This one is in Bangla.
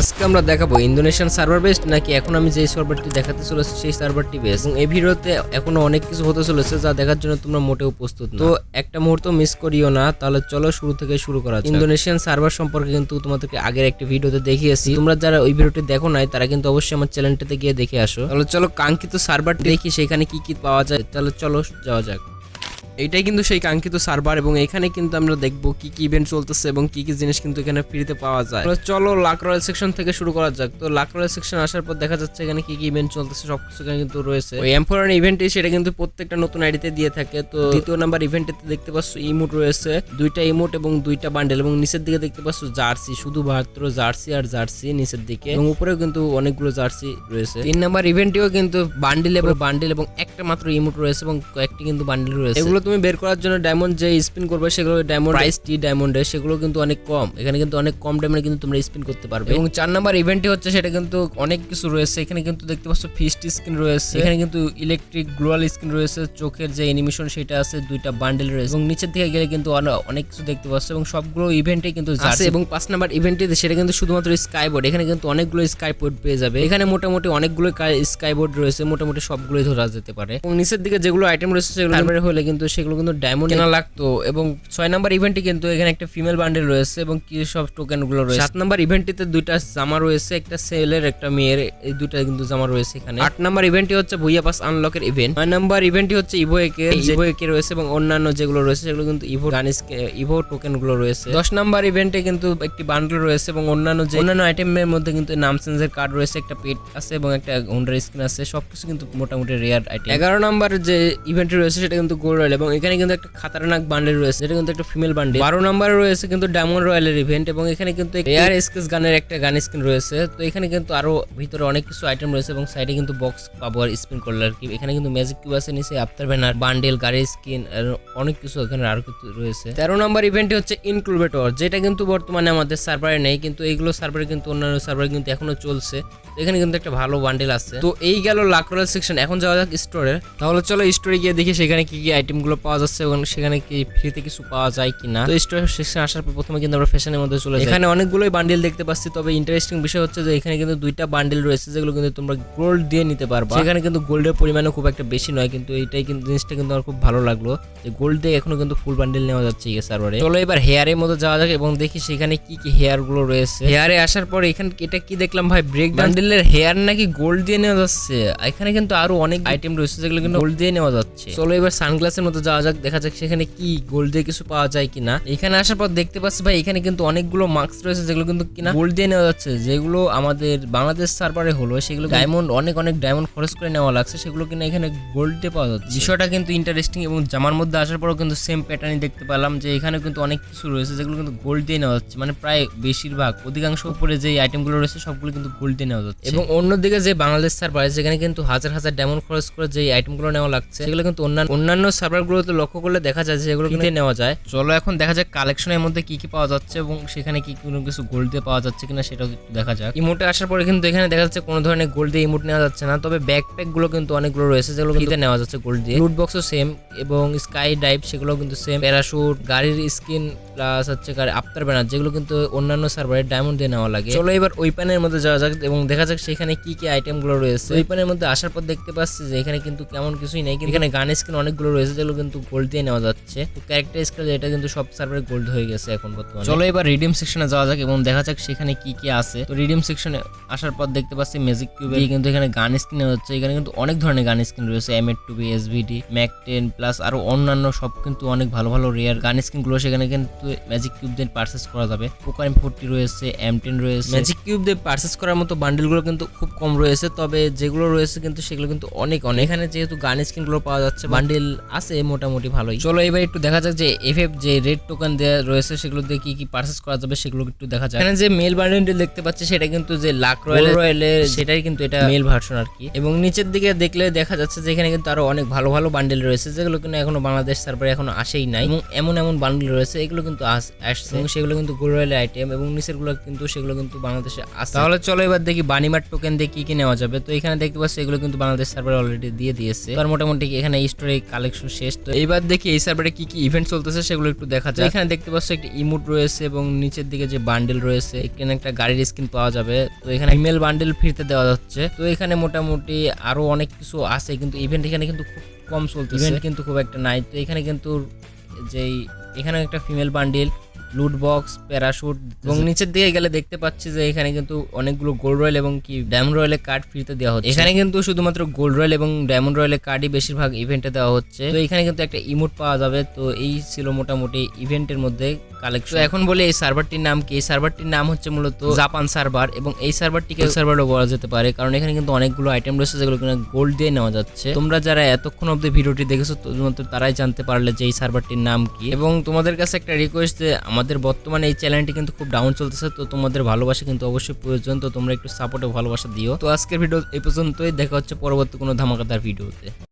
আজকে আমরা দেখাবো ইন্দোনেশিয়ান সার্ভার বেস্ট নাকি এখন আমি যে সার্ভারটি দেখাতে চলেছি সেই সার্ভারটি বেস্ট এবং এই ভিডিওতে এখনও অনেক কিছু হতে চলেছে যা দেখার জন্য তোমরা মোটেও প্রস্তুত না। তো একটা মুহূর্ত মিস করিও না, তাহলে চলো শুরু থেকে শুরু করা ইন্দোনেশিয়ান সার্ভার সম্পর্কে কিন্তু তোমাদেরকে আগের একটা ভিডিওতে দেখিয়েছি। তোমরা যারা ওই ভিডিওটি দেখো নাই, তারা কিন্তু অবশ্যই আমার চ্যানেলটাতে গিয়ে দেখে আসো। তাহলে চলো কাঙ্ক্ষিত সার্ভারটি দেখি, সেখানে কি কি পাওয়া যায়। তাহলে চলো যাওয়া যাক। এইটাই কিন্তু সেই কাঙ্ক্ষিত সার্ভার এবং এখানে কিন্তু আমরা দেখব কি কি ইভেন্ট চলতেছে এবং কি কি জিনিস কিন্তু এখানে ফ্রিতে পাওয়া যায়। চলো লাক রয়্যাল সেকশন থেকে শুরু করা যাক। তো লাক রয়্যাল সেকশন আসার পর দেখা যাচ্ছে এখানে কি কি ইভেন্ট চলতেছে সবকিছু এখানে কিন্তু রয়েছে। ওই এমফোরান ইভেন্টে সেটা কিন্তু প্রত্যেকটা নতুন আইডিতে দিয়ে থাকে। তো দ্বিতীয় নাম্বার ইভেন্টেতে দেখতে পাচ্ছ ইমোট রয়েছে। দুইটা ইমোট এবং দুইটা বান্ডেল এবং নিচের দিকে দেখতে পাচ্ছ জার্সি শুধু মাত্র জার্সি আর জার্সি নিচের দিকে। এবং উপরেও কিন্তু অনেকগুলো জার্সি রয়েছে। তিন নাম্বার ইভেন্টেও কিন্তু বান্ডেল এবং বান্ডেল এবং একটা মাত্র ইমোট রয়েছে এবং কয়েকটি কিন্তু বান্ডেল রয়েছে। এগুলো তুমি বের করার জন্য ডায়মন্ড যে স্পিন করবে সেগুলো ডায়মন্ড প্রাইস টি ডায়মন্ডের সেগুলো কিন্তু অনেক কম। এখানে কিন্তু অনেক কম ডায়মন্ডে কিন্তু তোমরা স্পিন করতে পারবে। এবং চার নাম্বার ইভেন্টে হচ্ছে সেটা কিন্তু অনেক কিছু রয়েছে। এখানে কিন্তু দেখতে পাচ্ছ ফিস্ট স্কিন রয়েছে। এখানে কিন্তু ইলেকট্রিক গ্লোয়াল স্কিন রয়েছে। চোখের যে অ্যানিমেশন সেটা আছে দুইটা বান্ডেল রয়েছে। এবং নিচের দিকে গেলে কিন্তু অনেক কিছু দেখতে পাচ্ছ। এবং সবগুলো ইভেন্টে কিন্তু আছে এবং পাঁচ নাম্বার ইভেন্টে সেটা কিন্তু শুধুমাত্র স্কাইবোর্ড এখানে কিন্তু অনেকগুলো স্কাইবোর্ড পেয়ে যাবে। এখানে মোটামুটি অনেকগুলো স্কাইবোর্ড রয়েছে। মোটামুটি সবগুলোই ধরা যেতে পারে। এবং নিচের দিকে যেগুলো আইটেম রয়েছে সেগুলো হলে কিন্তু সেগুলো কিন্তু ডায়মন্ড কেনা লাগতো এবং ছয় নাম্বার ইভেন্টে কিন্তু এখানে একটা ফিমেল বান্ডেল রয়েছে এবং কি সব টোকেনগুলো রয়েছে। সাত নাম্বার ইভেন্টটিতে দুইটা জামা রয়েছে একটা সেলের একটা মেয়ের এই দুইটা কিন্তু জামা রয়েছে এখানে। আট নাম্বার ইভেন্টটি হচ্ছে ভুইয়া পাস আনলকের ইভেন্ট নয় নাম্বার ইভেন্টটি হচ্ছে ইভো একে ইভো একে রয়েছে এবং অন্যান্য যেগুলো রয়েছে সেগুলো কিন্তু ইভো গানিস ইভো টোকেনগুলো রয়েছে। দশ নাম্বার ইভেন্টে কিন্তু একটি বান্ডেল রয়েছে এবং অন্যান্য যে অন্যান্য আইটেমের মধ্যে কিন্তু নাম চেঞ্জের কার্ড রয়েছে একটা পেট আছে এবং একটা হোন্ডার স্ক্রিন আছে সবকিছু কিন্তু মোটামুটি রেয়ার আইটেম এগারো নাম্বার যে ইভেন্ট রয়েছে সেটা কিন্তু গোল্ড রয়েল এবং এখানে কিন্তু একটা খাতারনাক বান্ডেল রয়েছে এটা কিন্তু একটা ফিমেল বান্ডেল। বারো নাম্বারে রয়েছে কিন্তু ডায়মন্ড রয়্যালের ইভেন্ট এবং এখানে কিন্তু এয়ার স্কেচ গানের একটা গান স্ক্রিন রয়েছে। তো এখানে কিন্তু আরও ভিতরে অনেক কিছু আইটেম রয়েছে এবং সাইডে কিন্তু বক্স পাবো আর স্পিন করলে আর কি। এখানে কিন্তু ম্যাজিক কিউ আছে, নিচে আফটার ব্যানার বান্ডেল গাড়ির স্কিন অনেক কিছু এখানে আরও কিছু রয়েছে। তেরো নাম্বার ইভেন্টটি হচ্ছে ইনক্লুবেটর যেটা কিন্তু বর্তমানে আমাদের সার্ভারে নেই, কিন্তু এইগুলো সার্ভারে কিন্তু অন্যান্য সার্ভারে কিন্তু এখনও চলছে। এখানে কিন্তু একটা ভালো বান্ডেল আছে। তো এই গেল লাকরোল সেকশন এখন যাওয়া যাক স্টোরে তাহলে চলো স্টোরে গিয়ে দেখি সেখানে কি কি আইটেম গুলো পাওয়া যাচ্ছে এবং সেখানে কি ফ্রিতে কিছু পাওয়া যায় কিনা। তো স্টোর সেকশন আসার পর প্রথমে কিন্তু আমরা ফ্যাশনের মধ্যে চলে যাই। এখানে অনেকগুলোই বান্ডেল দেখতে পাচ্ছি তবে ইন্টারেস্টিং বিষয় হচ্ছে যে এখানে কিন্তু দুইটা বান্ডেল রয়েছে যেগুলো কিন্তু তোমরা গোল্ড দিয়ে নিতে পারবা। সেখানে কিন্তু গোল্ডের পরিমাণও খুব একটা বেশি নয় কিন্তু এইটাই কিন্তু জিনিসটা কিন্তু আমার খুব ভালো লাগল যে গোল্ড দিয়ে এখনও কিন্তু ফুল বান্ডেল নেওয়া যাচ্ছে এই সার্ভারে চলো এবার হেয়ারের মধ্যে যাওয়া যাক এবং দেখি সেখানে কি কি হেয়ারগুলো রয়েছে। হেয়ারে আসার পর এখানে এটা কি দেখলাম ভাই? ব্রেক বান্ডেলের হেয়ার নাকি গোল্ড দিয়ে নেওয়া যাচ্ছে? এখানে কিন্তু আরও অনেক আইটেম রয়েছে যেগুলো কিন্তু গোল্ড দিয়ে নেওয়া যাচ্ছে। চলো এবার সানগ্লাসের মধ্যে যাওয়া যাক দেখা যাক সেখানে কি গোল্ড দিয়ে কিছু পাওয়া যায় কিনা। এখানে আসার পর দেখতে পাচ্ছি ভাই এখানে কিন্তু অনেকগুলো মার্কস রয়েছে যেগুলো কিন্তু কিনা গোল্ড দিয়ে নেওয়া যাচ্ছে। যেগুলো আমাদের বাংলাদেশ সার্ভারে হলো সেগুলো ডায়মন্ড অনেক অনেক ডায়মন্ড খরচ করে নেওয়া লাগছে। সেগুলো কিনা এখানে গোল্ড দিয়ে পাওয়া যাচ্ছে। বিষয়টা কিন্তু ইন্টারেস্টিং এবং জামার মধ্যে আসার পরও কিন্তু সেম প্যাটার্নই দেখতে পেলাম যে এখানে কিন্তু অনেক কিছু রয়েছে যেগুলো কিন্তু গোল্ড দিয়ে নেওয়া যাচ্ছে। মানে প্রায় বেশিরভাগ অধিকাংশ উপরে যে আইটেমগুলো রয়েছে সবগুলো কিন্তু গোল্ড দিয়ে নেওয়া যাচ্ছে। এবং অন্যদিকে যে বাংলাদেশ সার্ভার যেখানে কিন্তু হাজার হাজার ডায়মন্ড খরচ করে যে আইটেমগুলো নেওয়া লাগছে সেগুলো কিন্তু অন্যান্য অন্যান্য সার্ভারগুলোতে লক্ষ্য করলে দেখা যায় যে এগুলো কিন্তু নেওয়া যায়। চলো এখন দেখা যাক কালেকশনের মধ্যে কি কি পাওয়া যাচ্ছে এবং সেখানে কি কোনো কিছু গোল্ড দিয়ে পাওয়া যাচ্ছে কিনা সেটাও একটু দেখা যাক। ইমোটে আসার পরে কিন্তু এখানে দেখা যাচ্ছে কোনো ধরনের গোল্ড দিয়ে ইমোট নেওয়া যাচ্ছে না তবে ব্যাকপ্যাকগুলো কিন্তু অনেকগুলো রয়েছে যেগুলো কিন্তু নেওয়া যাচ্ছে গোল্ড দিয়ে। লুট বক্সও সেম এবং স্কাই ডাইভ সেগুলো কিন্তু সেম প্যারাশুট গাড়ির স্কিন প্লাস হচ্ছে গাড়ি আফটার ব্যানার যেগুলো কিন্তু অন্যান্য সার্ভারে ডায়মন্ড দিয়ে নেওয়া লাগে। চলো এবার ওই প্যানের মধ্যে যাওয়া যাক এবং দেখা যাক সেখানে কি কি আইটেমগুলো রয়েছে। ওই প্যানের মধ্যে আসার পর দেখতে পাচ্ছি যে এখানে কিন্তু কেমন কিছুই নেই কিন্তু এখানে গান স্কিন অনেকগুলো রয়েছে যেগুলো কিন্তু গোল্ড দিয়ে নেওয়া যাচ্ছে। তো ক্যারেক্টার স্কেল এটা কিন্তু সব সার্ভারে গোল্ড হয়ে গেছে এখন বর্তমানে। চলো এবার রিডিম সেকশনে যাওয়া যাক এবং দেখা যাক সেখানে কি কি আছে। তো রিডিম সেকশনে আসার পর দেখতে পাচ্ছি ম্যাজিক কিউবে কিন্তু এখানে গান স্কিন হচ্ছে। এখানে কিন্তু অনেক ধরনের গান স্কিন রয়েছে M eight two B SVD MAC ten plus আরও অন্যান্য সব কিন্তু অনেক ভালো ভালো রেয়ার গান স্কিনগুলো সেখানে কিন্তু ম্যাজিক কিউব দিয়ে পার্সেস করা যাবে। পোকার এম ফোরটি রয়েছে এম টেন রয়েছে। ম্যাজিক কিউব দিয়ে পার্সেস করার মতো বান্ডেলগুলো কিন্তু খুব কম রয়েছে তবে যেগুলো রয়েছে কিন্তু সেগুলো কিন্তু অনেক অনেক। এখানে যেহেতু গান স্কিনগুলো পাওয়া যাচ্ছে বান্ডেল আছে মোটামুটি ভালোই। চলো এবার একটু দেখা যাক যে এফ এফ যে রেড টোকেন দেওয়া রয়েছে সেগুলো দিয়ে কি কি পার্সেস করা যাবে সেগুলো একটু দেখা যাক। এখানে যে মেল বান্ডেল দেখতে পাচ্ছি সেটা কিন্তু যে লাক রয়্যাল রয়্যালের সেটাই কিন্তু এটা মেল ভার্সন আর কি। এবং নিচের দিকে দেখলে দেখা যাচ্ছে যে এখানে কিন্তু আরও অনেক ভালো ভালো বান্ডেল রয়েছে যেগুলো কিন্তু এখনও বাংলাদেশ সার্ভারে এখনও আসেই নাই। এবং এমন এমন বান্ডেল রয়েছে এগুলো কিন্তু আস- আসছে। এবং সেগুলো কিন্তু গোল রয়্যাল আইটেম এবং নিচেরগুলো কিন্তু সেগুলো কিন্তু বাংলাদেশে আসছে তাহলে চলো এবার দেখি বানিমার টোকেন দিয়ে কি কি নেওয়া যাবে। তো এখানে দেখতে পাচ্ছি এগুলো কিন্তু বাংলাদেশ সার্ভার অলরেডি দিয়ে দিয়েছে। তো আর মোটামুটি এখানে স্টোরে কালেকশন শেষ। তো এইবার দেখি এই সার্ভারে কি কি ইভেন্ট চলতেছে সেগুলো একটু দেখা যায় এখানে দেখতে পাচ্ছ একটা ইমোট রয়েছে এবং নিচের দিকে যে বান্ডেল রয়েছে এখানে একটা গাড়ির স্কিন পাওয়া যাবে। তো এখানে ইমেল বান্ডেল ফিরতে দেওয়া যাচ্ছে তো এখানে মোটামুটি আরও অনেক কিছু আছে কিন্তু ইভেন্ট এখানে কিন্তু খুব কম চলতেছে। ইভেন্ট কিন্তু খুব একটা নাই। তো এখানে কিন্তু যেই এখানে একটা female bundle loot box parachute এবং নিচের দিকে গেলে দেখতে পাচ্ছি যে এখানে কিন্তু অনেকগুলো গোল্ড রয়েল এবং কি ডায়মন্ড রয়েলের কার্ড ফ্রিতে দেওয়া হচ্ছে। এখানে কিন্তু শুধুমাত্র গোল্ড রয়েল এবং ডায়মন্ড রয়েলের কার্ডই বেশিরভাগ ইভেন্টে দেওয়া হচ্ছে। তো এখানে কিন্তু একটা ইমোট পাওয়া যাবে। তো এই ছিল মোটামুটি ইভেন্টের মধ্যে কালেকশন এখন বলে এই সার্ভারটির নাম কি? এই সার্ভারটির নাম হচ্ছে মূলত জাপান সার্ভার এবং এই সার্ভারটিকে সার্ভারও বলা যেতে পারে। কারণ এখানে কিন্তু অনেকগুলো আইটেম রয়েছে যেগুলো কিনা গোল্ড দিয়ে নেওয়া যাচ্ছে। তোমরা যারা এতক্ষণ অব্দি ভিডিওটি দেখেছ শুধুমাত্র তারাই জানতে পারলে যে এই সার্ভারটির নাম কি। এবং তোমাদের কাছে একটা রিকোয়েস্ট যে আমাদের বর্তমানে এই চ্যানেলটি কিন্তু খুব ডাউন চলতেছে, তো তোমাদের ভালোবাসা কিন্তু অবশ্যই প্রয়োজন, তো তোমরা একটু সাপোর্টে ভালোবাসা দিও। তো আজকের ভিডিও এই পর্যন্তই, দেখা হচ্ছে পরবর্তী কোনো ধামাকাদার ভিডিওতে